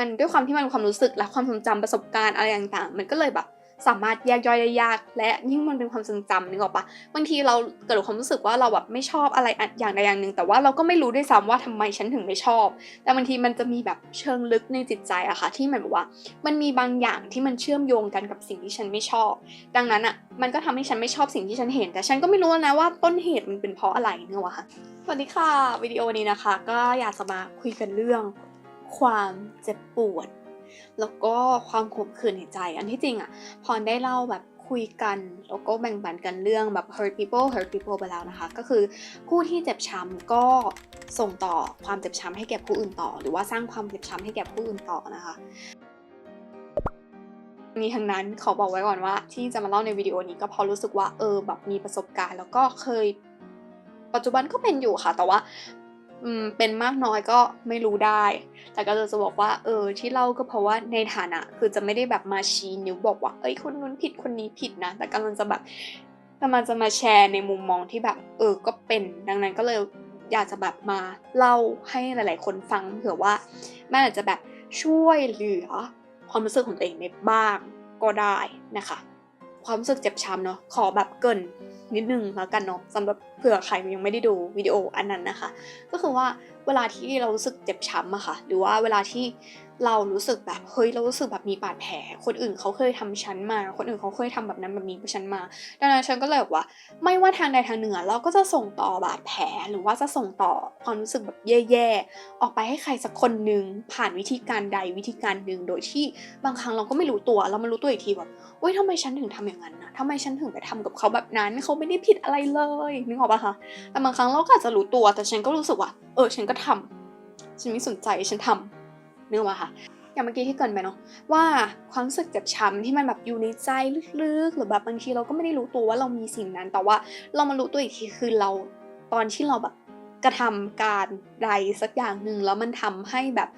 มันด้วยความที่มันเป็นความรู้สึกและความทรงจำประสบการณ์อะไรต่างๆ มันก็เลยแบบสามารถแยกย่อยได้ยาก และยิ่งมันเป็นความทรงจำนึกออกปะบางทีเราเกิดความรู้สึกว่าเราแบบไม่ชอบอะไรอย่างใดอย่างหนึ่ง แต่ว่าเราก็ไม่รู้ด้วยซ้ำว่าทำไมฉันถึงไม่ชอบ แต่บางทีมันจะมีแบบเชิงลึกในจิตใจอะค่ะ ที่หมายว่า มันมีบางอย่างที่มันเชื่อมโยงกันกับสิ่งที่ฉันไม่ชอบ ดังนั้นอะมันก็ทำให้ฉันไม่ชอบสิ่งที่ฉันเห็น แต่ฉันก็ไม่รู้นะว่าต้นเหตุมันเป็นเพราะอะไรเนอะวะค่ะสวัสดีค่ะวิดีโอนี้นะคะ ก็อยากจะมาคุยกันเรื่อง ความเจ็บปวด แล้วก็ความขมขื่นในใจ อันที่จริงอะพรได้เล่าแบบคุยกัน แล้วก็แบ่งปันกันเรื่องแบบ hurt people hurt people ไปแล้วนะคะ ก็คือผู้ที่เจ็บช้ำก็ส่งต่อความเจ็บช้ำให้แก่ผู้อื่นต่อ หรือว่าสร้างความเจ็บช้ำให้แก่ผู้อื่นต่อนะคะนี้ทั้งนั้นขอบอกไว้ก่อนว่า ที่จะมาเล่าในวิดีโอนี้ก็เพราะรู้สึกว่าเออแบบมีประสบการณ์ แล้วก็เคย ปัจจุบันก็เป็นอยู่ค่ะ แต่ว่า อืมเป็นมากน้อยก็ไม่รู้ได้ แต่ก็จะบอกว่าเออที่เล่าก็เพราะว่าในฐานะ คือจะไม่ได้แบบมาชี้นิ้วบอกว่า เอ้ยคนนู้นผิดคนนี้ผิดนะ แต่กำลังจะแบบกำลังจะมาแชร์ในมุมมองที่แบบ เออก็เป็น ดังนั้นก็เลยอยากจะแบบมาเล่าให้หลาย ๆ คนฟังเผื่อว่ามันอาจจะแบบช่วยเหลือความรู้สึกของตัวเองได้บ้างก็ได้นะคะ ความรู้สึกเจ็บช้ำเนาะขอแบบเกิน นิดนึงแล้วกันเนาะสำหรับเผื่อใครยังไม่ได้ดูวิดีโออันนั้นนะคะ ก็คือว่าเวลาที่เรารู้สึกเจ็บช้ำอะค่ะ หรือว่าเวลาที่ เรารู้สึกแบบเฮ้ยเรารู้สึกแบบมีบาดแผล คนอื่นเขาเคยทำฉันมา คนอื่นเขาเคยทำแบบนั้นแบบนี้กับฉันมา ดังนั้นฉันก็เลยบอกว่า ไม่ว่าทางใดทางหนึ่งเราก็จะส่งต่อบาดแผลหรือว่าจะส่งต่อความรู้สึกแบบแย่ๆออกไปให้ใครสักคนหนึ่งผ่านวิธีการใดวิธีการหนึ่งโดยที่บางครั้งเราก็ไม่รู้ตัวเรามารู้ตัวอีกทีแบบเฮ้ยทำไมฉันถึงทำอย่างนั้นนะทำไมฉันถึงไปทำกับเขาแบบนั้นเขาไม่ได้ผิดอะไรเลยนึกออกปะคะแต่บางครั้งเราก็อาจจะรู้ตัวแต่ฉันก็รู้สึกว่า เออฉันก็ทำฉันไม่สนใจฉันทำ นึกออกปะคะอย่างเมื่อกี้ที่เกินไปเนาะว่าความรู้สึกเจ็บช้ำที่มันแบบอยู่ในใจลึกๆ หรือแบบบางทีเราก็ไม่ได้รู้ตัวว่าเรามีสิ่งนั้น แต่ว่าเรามารู้ตัวอีกทีคือเราตอนที่เราแบบกระทำการใดสักอย่างหนึ่งแล้วมันทำให้แบบ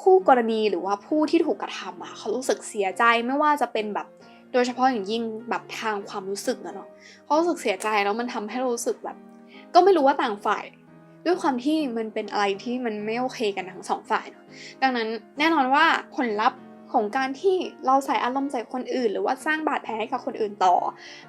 คู่กรณีหรือว่าผู้ที่ถูกกระทำอะเขารู้สึกเสียใจไม่ว่าจะเป็นแบบโดยเฉพาะอย่างยิ่งแบบทางความรู้สึกอะเนาะเขารู้สึกเสียใจแล้วมันทำให้เรารู้สึกแบบ ก็ไม่รู้ว่าต่างฝ่าย ด้วยความที่มันเป็นอะไรที่มันไม่โอเคกันทั้งสองฝ่ายเนาะดังนั้นแน่นอนว่าผลลัพธ์ของการที่เราใส่อารมณ์ใส่คนอื่น หรือว่าสร้างบาดแผลให้กับคนอื่นต่อ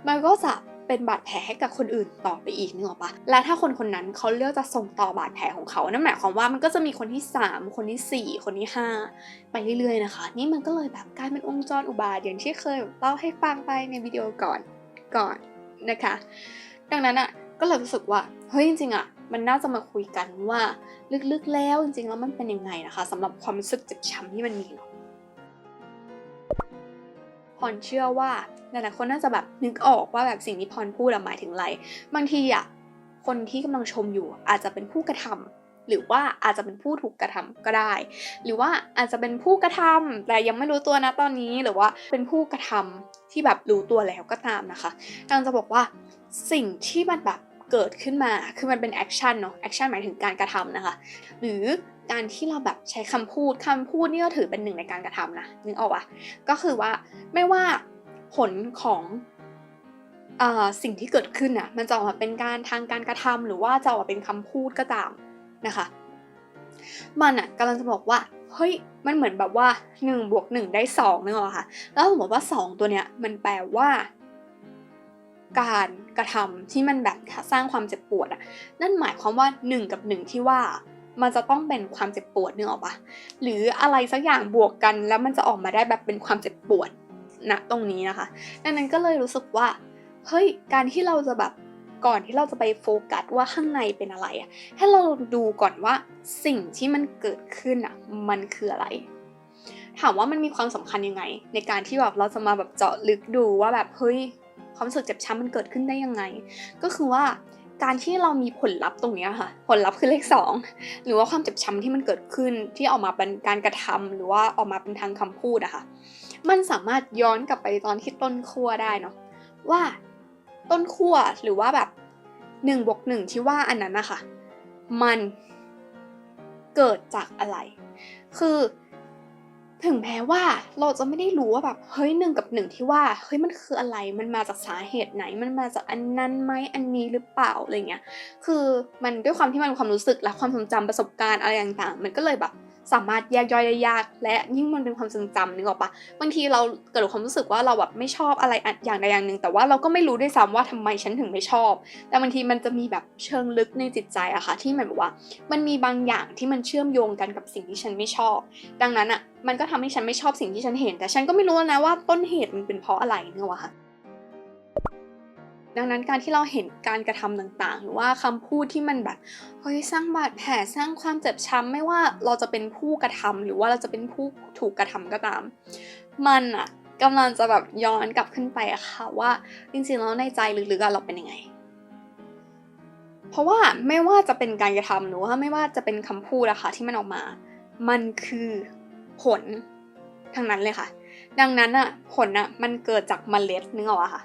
มันก็จะเป็นบาดแผลให้กับคนอื่นต่อไปอีกนึกออกปะและถ้าคนคนนั้นเขาเลือกจะส่งต่อบาดแผลของเขานั่นหมายความว่ามันก็จะมีคนที่ 3 คนที่ 4 คนที่ 5 ไปเรื่อยๆนะคะ นี่มันก็เลยแบบกลายเป็นองค์จรอุบาทอย่างที่เคยเล่าให้ฟังไปในวิดีโอก่อนก่อนนะคะ ดังนั้นอะ่ะก็เลยรู้สึกว่าเฮ้ยจริงๆอะ่ะ มันน่าจะมาคุยกันว่าลึกๆแล้วจริงๆแล้วมันเป็นยังไงนะคะสำหรับความรู้สึกเจ็บช้ำที่มันมีเนาะพรเชื่อว่าหลายๆคนน่าจะแบบนึกออกว่าแบบสิ่งที่พรพูดหมายถึงอะไร บางทีอะคนที่กำลังชมอยู่อาจจะเป็นผู้กระทำหรือว่าอาจจะเป็นผู้ถูกกระทำก็ได้ หรือว่าอาจจะเป็นผู้กระทำแต่ยังไม่รู้ตัวนะตอนนี้หรือว่าเป็นผู้กระทำที่แบบรู้ตัวแล้วก็ตามนะคะกำลังจะบอกว่าสิ่งที่มันแบบ เกิดขึ้นมา คือมันเป็นแอคชั่นเนาะ แอคชั่นหมายถึงการกระทำนะคะ หรือการที่เราแบบใช้คำพูดคำพูดนี่ก็ถือเป็นหนึ่งในการกระทำนะ นึกออกปะก็คือว่าไม่ว่าผลของอสิ่งที่เกิดขึ้นน่ะ มันจะออกมาเป็นการทางการกระทำหรือว่าจะออกมาเป็นคำพูดก็ตามนะคะ มันอะกำลังจะบอกว่าเฮ้ยมันเหมือนแบบว่า1บวก1ได้2นึกออกค่ะ แล้วสมมติว่า 2 ตัวเนี้ยมันแปลว่า การกระทำที่มันแบบสร้างความเจ็บปวดอะนั่นหมายความว่า 1 กับ 1 ที่ว่ามันจะต้องเป็นความเจ็บปวดนึกออกปะหรืออะไรสักอย่างบวกกันแล้วมันจะออกมาได้แบบเป็นความเจ็บปวดณตรงนี้นะคะ ดังนั้นก็เลยรู้สึกว่าเฮ้ยการที่เราจะแบบก่อนที่เราจะไปโฟกัสว่าข้างในเป็นอะไรอะให้เราดูก่อนว่าสิ่งที่มันเกิดขึ้นอะมันคืออะไร ถามว่ามันมีความสำคัญยังไง ในการที่แบบเราจะมาแบบเจาะลึกดูว่าแบบเฮ้ย ความรู้สึกเจ็บช้ำมันเกิดขึ้นได้ยังไง ก็คือว่าการที่เรามีผลลัพธ์ตรงนี้ค่ะ ผลลัพธ์คือเลข 2 หรือว่าความเจ็บช้ำที่มันเกิดขึ้นที่ออกมาเป็นการกระทำหรือว่าออกมาเป็นทางคำพูดอะค่ะ มันสามารถย้อนกลับไปตอนที่ต้นขั้วได้เนาะว่าต้นขั้วหรือว่าแบบหนึ่งบวกหนึ่งที่ว่าอันนั้นนะคะมันเกิดจากอะไร คือ ถึงแม้ว่าเราจะไม่ได้รู้ว่าแบบเฮ้ยหนึ่งกับหนึ่งที่ว่าเฮ้ยมันคืออะไรมันมาจากสาเหตุไหน มันมาจากอันนั้นไหมอันนี้หรือเปล่าอะไรเงี้ยคือมันด้วยความที่มันความรู้สึกและความทรงจำประสบการณ์อะไรต่างๆ มันก็เลยแบบ สามารถแยกย่อยได้ยาก และยิ่งมันเป็นความทรงจำนึกออกปะบางทีเราเกิดความรู้สึกว่าเราแบบไม่ชอบอะไรอย่างใดอย่างหนึ่ง แต่ว่าเราก็ไม่รู้ด้วยซ้ำว่าทำไมฉันถึงไม่ชอบ แต่บางทีมันจะมีแบบเชิงลึกในจิตใจอะค่ะ ที่หมายว่า มันมีบางอย่างที่มันเชื่อมโยงกันกับสิ่งที่ฉันไม่ชอบ ดังนั้นอะมันก็ทำให้ฉันไม่ชอบสิ่งที่ฉันเห็น แต่ฉันก็ไม่รู้นะว่าต้นเหตุมันเป็นเพราะอะไรเนอะวะค่ะ ดังนั้นการที่เราเห็นการกระทำต่างๆ หรือว่าคำพูดที่มันแบบเฮ้ยสร้างบาดแผลสร้างความเจ็บช้ำไม่ว่าเราจะเป็นผู้กระทำหรือว่าเราจะเป็นผู้ถูกกระทำก็ตาม มันอะกำลังจะแบบย้อนกลับขึ้นไปอะค่ะว่าจริงๆแล้วในใจลึกๆเราเป็นยังไง เพราะว่าไม่ว่าจะเป็นการกระทำหรือว่าไม่ว่าจะเป็นคำพูดอะค่ะที่มันออกมา มันคือผลทั้งนั้นเลยค่ะ ดังนั้นอะผลอะมันเกิดจากเมล็ดนึกออกอะค่ะ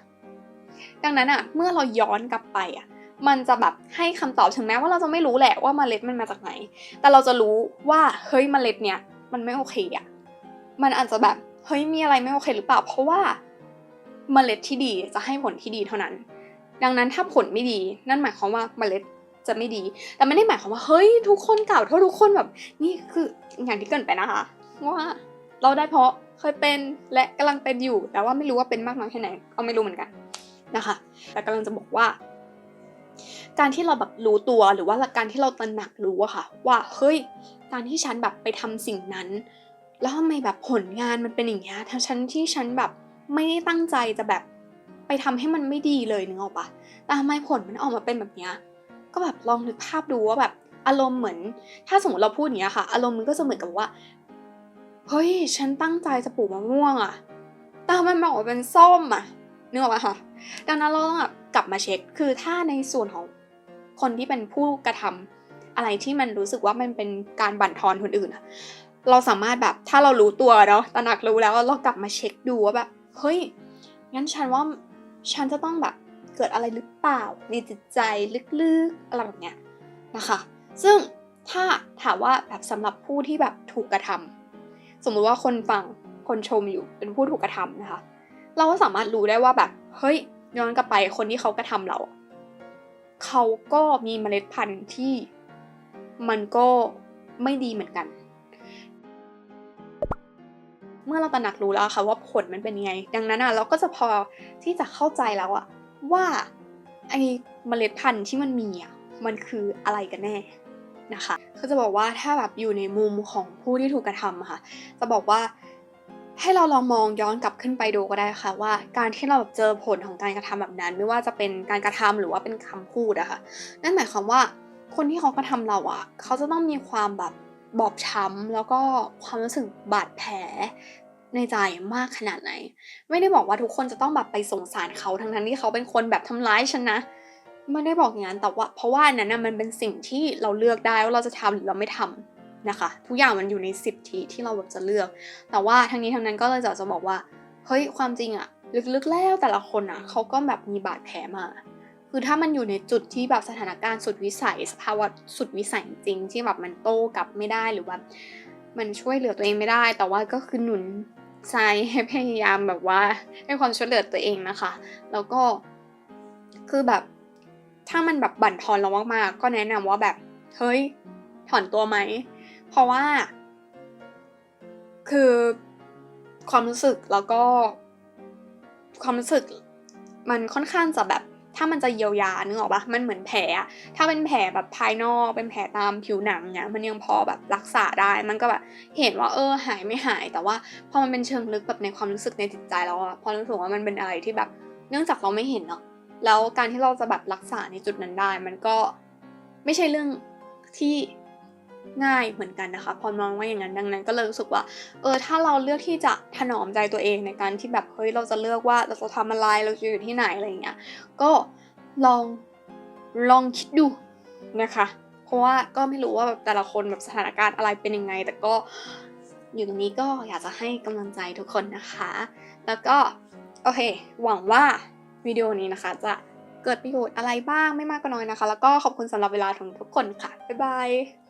ดังนั้นอะเมื่อเราย้อนกลับไปอะมันจะแบบให้คำตอบถึงแม้ว่าเราจะไม่รู้แหละว่าเมล็ดมันมาจากไหน แต่เราจะรู้ว่าเฮ้ยเมล็ดเนี่ยมันไม่โอเคอะมันอาจจะแบบเฮ้ยมีอะไรไม่โอเคหรือเปล่า เพราะว่าเมล็ดที่ดีจะให้ผลที่ดีเท่านั้น ดังนั้นถ้าผลไม่ดีนั่นหมายความว่าเมล็ดจะไม่ดี แต่ไม่ได้หมายความว่าเฮ้ยทุกคนเก่าวโทษทุกคนแบบ นี่คืออย่างที่เกินไปนะคะว่าเราได้เพราะเคยเป็นและกำลังเป็นอยู่ แต่ว่าไม่รู้ว่าเป็นมากน้อยแค่ไหนก็ไม่รู้เหมือนกัน นะคะ แต่กำลังจะบอกว่า การที่เราแบบรู้ตัวหรือว่าการที่เราตระหนักรู้อะค่ะ ว่าเฮ้ยการที่ฉันแบบไปทำสิ่งนั้น แล้วทำไมแบบผลงานมันเป็นอย่างเงี้ยทั้งฉันที่ฉันแบบไม่ได้ตั้งใจจะแบบไปทำให้มันไม่ดีเลยนึกออกปะแต่ทำไมผลมันออกมาเป็นแบบเนี้ยก็แบบลองนึกภาพดูว่าแบบอารมณ์เหมือน ถ้าสมมติเราพูดอย่างเงี้ยค่ะ อารมณ์มันก็จะเหมือนกับว่าเฮ้ย ฉันตั้งใจจะปลูกมะม่วงอะแต่ทำไมมันออกมาเป็นส้มอะ นึกออกปะคะดังนั้นเราต้องแบบกลับมาเช็ค คือถ้าในส่วนของคนที่เป็นผู้กระทำอะไรที่มันรู้สึกว่ามันเป็นการบั่นทอนคนอื่นอะเราสามารถแบบถ้าเรารู้ตัวเนาะตระหนักรู้แล้วเรากลับมาเช็คดูว่าแบบเฮ้ยงั้นฉันว่าฉันจะต้องแบบเกิดอะไรหรือเปล่าในจิตใจลึกๆอะไรแบบเนี้ยนะคะ ซึ่งถ้าถามว่าแบบสำหรับผู้ที่แบบถูกกระทำสมมุติว่าคนฟังคนชมอยู่เป็นผู้ถูกกระทำนะคะ เราก็สามารถรู้ได้ว่าแบบ เฮ้ย ย้อนกลับไปคนที่เขากระทำเรา เขาก็มีเมล็ดพันธุ์ที่มันก็ไม่ดีเหมือนกัน เมื่อเราตระหนักรู้แล้วค่ะว่าผลมันเป็นยังไง ดังนั้นอะเราก็จะพอที่จะเข้าใจแล้วอะว่าไอเมล็ดพันธุ์ที่มันมีอะมันคืออะไรกันแน่นะคะก็จะบอกว่าถ้าแบบอยู่ในมุมของผู้ที่ถูกกระทำค่ะ จะบอกว่า ให้เราลองมองย้อนกลับขึ้นไปดูก็ได้ค่ะ ว่าการที่เราแบบเจอผลของการกระทำแบบนั้น ไม่ว่าจะเป็นการกระทำหรือว่าเป็นคำพูดอะค่ะนั่นหมายความว่าคนที่เขากระทำเราอะเขาจะต้องมีความแบบบอบช้ำแล้วก็ความรู้สึกบาดแผลในใจมากขนาดไหน ไม่ได้บอกว่าทุกคนจะต้องแบบไปสงสารเขาทั้งนั้นที่เขาเป็นคนแบบทำร้ายฉันนะไม่ได้บอกอย่างนั้นแต่ว่าเพราะว่านั้นนะมันเป็นสิ่งที่เราเลือกได้ว่าเราจะทำหรือเราไม่ทำ นะคะ ทุกอย่างมันอยู่ในสิทธิที่เราแบบจะเลือก แต่ว่าทั้งนี้ทั้งนั้นก็เลยจะจะบอกว่า เฮ้ย ความจริงอะลึกๆแล้วแต่ละคนอะเขาก็แบบมีบาดแผลมา คือถ้ามันอยู่ในจุดที่แบบสถานการณ์สุดวิสัย สภาวะสุดวิสัยจริงที่แบบมันโต้กลับไม่ได้หรือว่า มันช่วยเหลือตัวเองไม่ได้ แต่ว่าก็คือหนุนใจให้พยายามแบบว่าให้ความช่วยเหลือตัวเองนะคะ แล้วก็คือแบบถ้ามันแบบบั่นทอนเรามากๆ ก็แนะนำว่าแบบ เฮ้ย ถอนตัวไหม เพราะว่า คือความรู้สึกแล้วก็ ความรู้สึกมันค่อนข้างจะแบบ ถ้ามันจะเยียวยานึกออกปะมันเหมือนแผลถ้าเป็นแผลแบบภายนอกเป็นแผลตามผิวหนังเนี่ยมันยังพอแบบรักษาได้ มันก็แบบเห็นว่าเออหายไม่หาย แต่ว่าพอมันเป็นเชิงลึกแบบในความรู้สึกในจิตใจแล้วอะพอรู้สึกว่ามันเป็นอะไรที่แบบ เนื่องจากเราไม่เห็นเนาะแล้วการที่เราจะแบบรักษาในจุดนั้นได้ มันก็ไม่ใช่เรื่องที่ ง่ายเหมือนกันนะคะ พอมองว่าอย่างนั้นดังนั้นก็เลยรู้สึกว่าเออถ้าเราเลือกที่จะถนอมใจตัวเองในการที่แบบเฮ้ยเราจะเลือกว่าเราจะทำอะไรเราจะอยู่ที่ไหนอะไรอย่างเงี้ยก็ลองลองคิดดูนะคะ เพราะว่าก็ไม่รู้ว่าแบบแต่ละคนแบบสถานการณ์อะไรเป็นยังไง แต่ก็อยู่ตรงนี้ก็อยากจะให้กำลังใจทุกคนนะคะ แล้วก็โอเค หวังว่าวิดีโอนี้นะคะ จะเกิดประโยชน์อะไรบ้างไม่มากก็น้อยนะคะ แล้วก็ขอบคุณสำหรับเวลาของทุกคนค่ะ บ๊ายบาย